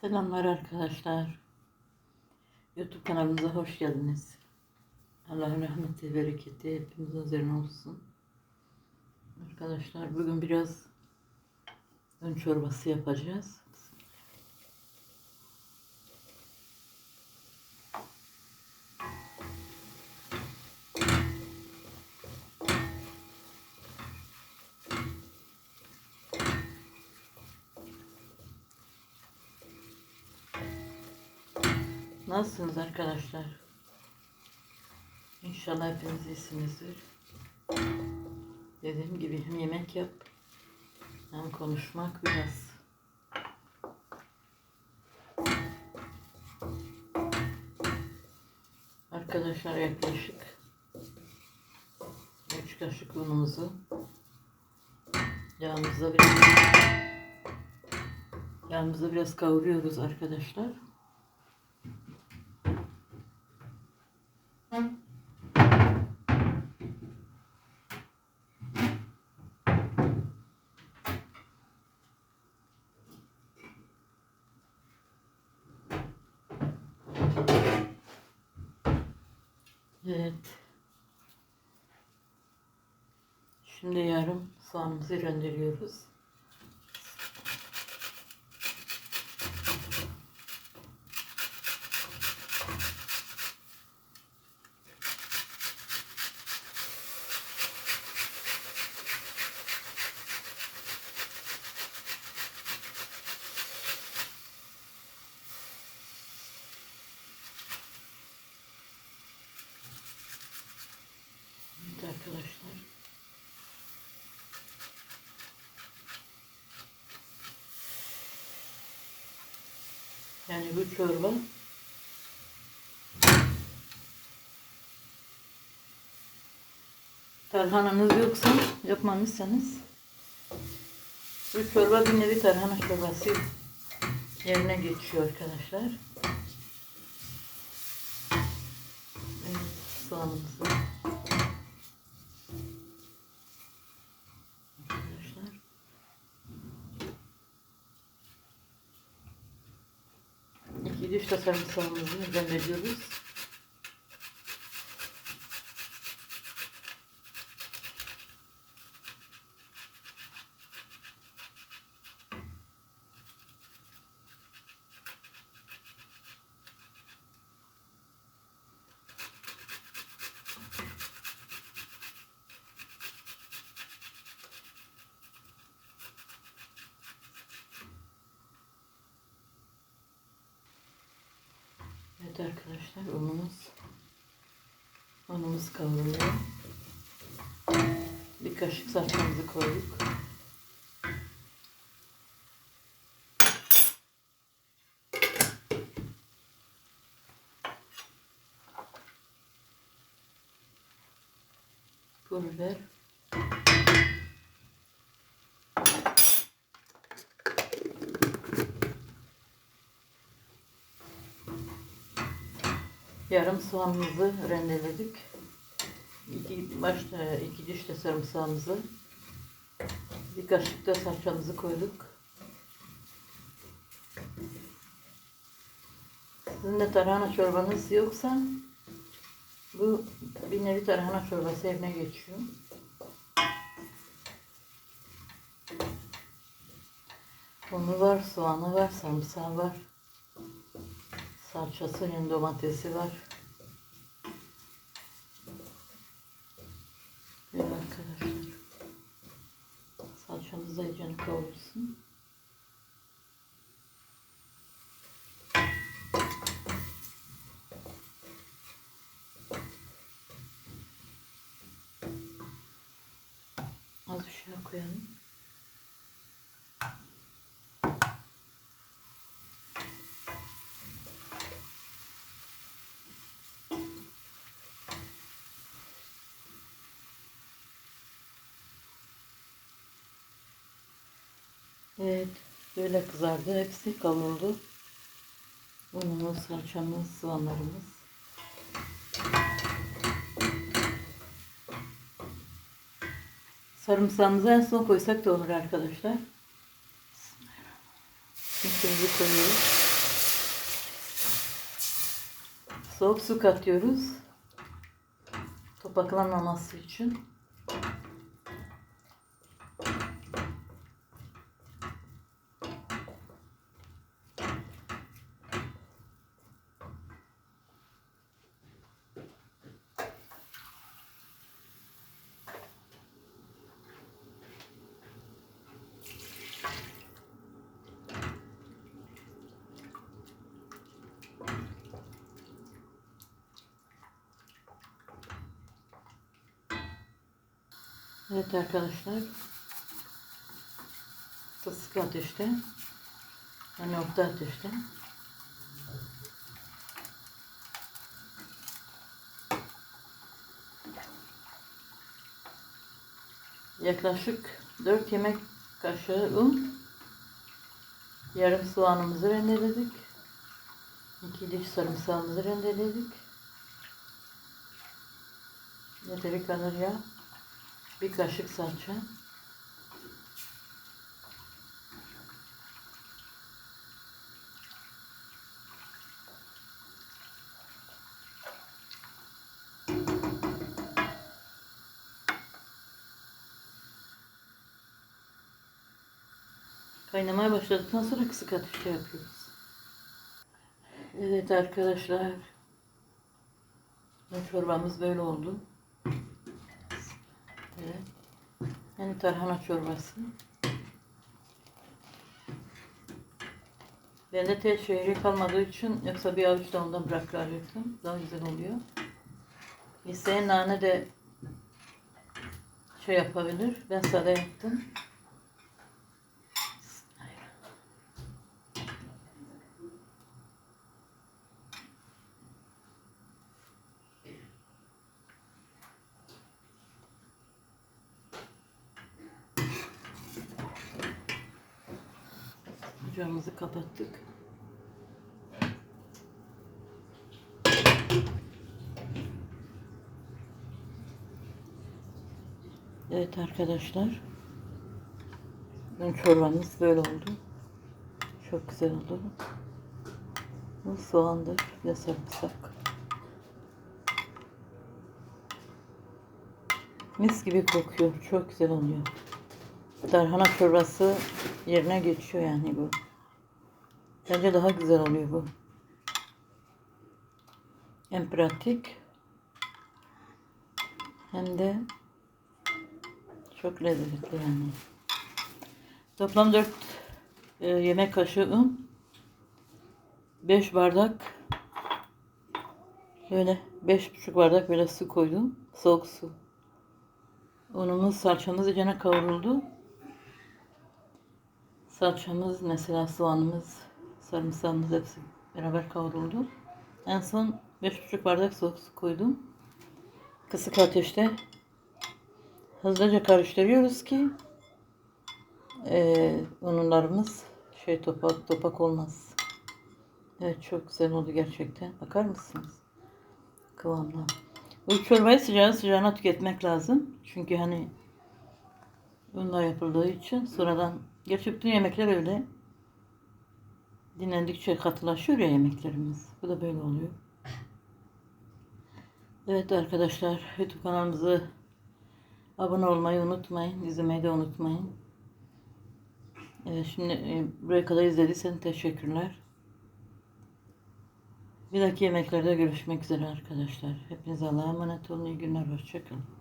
Selamlar arkadaşlar. YouTube kanalımıza hoş geldiniz. Allah'ın rahmeti, bereketi hepimizin üzerine olsun. Arkadaşlar bugün biraz ön çorbası yapacağız. Nasılsınız arkadaşlar? İnşallah hepiniz iyisinizdir. Dediğim gibi hem yemek yap hem konuşmak biraz. Arkadaşlar yaklaşık 3 kaşık unumuzu yağımızda biraz yağımızda biraz kavuruyoruz arkadaşlar. Evet. Şimdi yarım soğanımızı rendeliyoruz. Evet arkadaşlar. Yani bu çorba tarhananız yoksa yapmamışsanız bu çorba bir nevi tarhana çorbası yerine geçiyor arkadaşlar. Evet, soğanımızı arkadaşlar. İki diş de sarımsağımızı rendeliyoruz. Evet arkadaşlar unumuz unumuz kavruluyor. Bir kaşık salçamızı koyduk. Yarım soğanımızı rendeledik. İki, başta iki diş de sarımsağımızı. Bir kaşık da salçamızı koyduk. Sizin de tarhana çorbanız yoksa bu bir nevi tarhana çorbası yerine geçiyor. Unu var, soğanı var, sarımsağı var. Salçası, domatesi var. Evet arkadaşlar. Salçamız da iyice kavrulsun. Az bir şey koyalım. Evet, böyle kızardı. Hepsi kavurdu. Unumuz, salçamız, soğanlarımız. Sarımsağımızı en son koysak da olur arkadaşlar. Şimdi koyuyoruz. Soğuk su katıyoruz. Topaklanmaması için. Evet arkadaşlar. Kısık ateşte. Yani orta ateşte. Yaklaşık 4 yemek kaşığı un. Yarım soğanımızı rendeledik. 2 diş sarımsağımızı rendeledik. Yeteri kadar yağ. Bir kaşık salça. Kaynamaya başladıktan sonra kısık ateşte yapıyoruz. Evet arkadaşlar. Çorbamız böyle oldu. Evet. Yani tarhana çorbası. Bende tel şehri kalmadığı için yoksa bir avuç da ondan bırakılacaktım. Daha güzel oluyor. İsteyen nane de şey yapabilir. Ben sade yaptım. Ocağımızı kapattık. Evet arkadaşlar. Bugün çorbamız böyle oldu. Çok güzel oldu. Bu soğandır ve sarımsak. Mis gibi kokuyor. Çok güzel oluyor. Tarhana çorbası yerine geçiyor yani bu. Bence daha güzel oluyor bu. Hem pratik hem de çok lezzetli yani. Toplam 4 e, yemek kaşığı un. 5 bardak böyle 5,5 bardak böyle su koydum. Soğuk su. Unumuz, salçamız içine kavruldu. Salçamız, mesela soğanımız, sarımsağımız hepsi beraber kavruldu. En son 5,5 bardak soğuk su koydum. Kısık ateşte hızlıca karıştırıyoruz ki e, unlarımız şey topak topak olmaz. Evet çok güzel oldu gerçekten. Bakar mısınız? Kıvamda. Bu çorbayı sıcağı sıcağına tüketmek lazım. Çünkü hani unla yapıldığı için sonradan gerçi bütün yemekler öyle dinlendikçe katılaşıyor ya yemeklerimiz. Bu da böyle oluyor. Evet arkadaşlar YouTube kanalımızı abone olmayı unutmayın. izlemeyi de unutmayın. Evet, şimdi e, buraya kadar izlediyseniz teşekkürler. Bir dahaki yemeklerde görüşmek üzere arkadaşlar. Hepinize Allah'a emanet olun. İyi günler. Hoşçakalın.